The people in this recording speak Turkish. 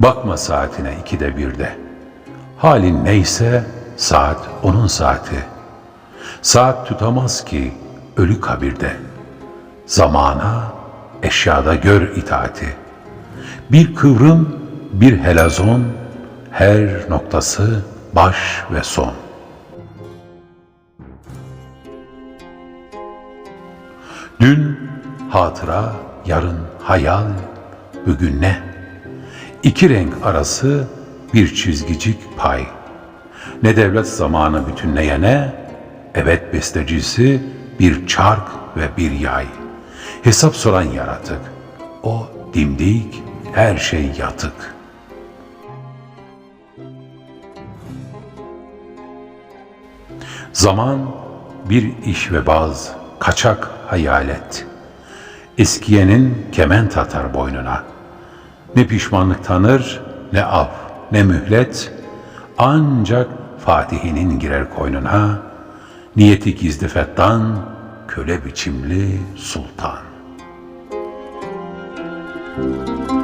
Bakma saatine ikide birde. Halin neyse saat onun saati. Saat tutamaz ki ölü kabirde. Zamana, eşyada gör itaati. Bir kıvrım, bir helazon, her noktası baş ve son. Dün hatıra, yarın hayal, bugün ne? İki renk arası bir çizgicik pay. Ne devlet zamanı bütünleyene, evet bestecisi bir çark ve bir yay. Hesap soran yaratık, o dimdik, her şey yatık. Zaman bir iş ve baz, kaçak hayalet. Eskiyenin kement atar boynuna. Ne pişmanlık tanır, ne af, ne mühlet. Ancak Fatih'inin girer koynuna. Niyeti gizli fettan, köle biçimli sultan. Música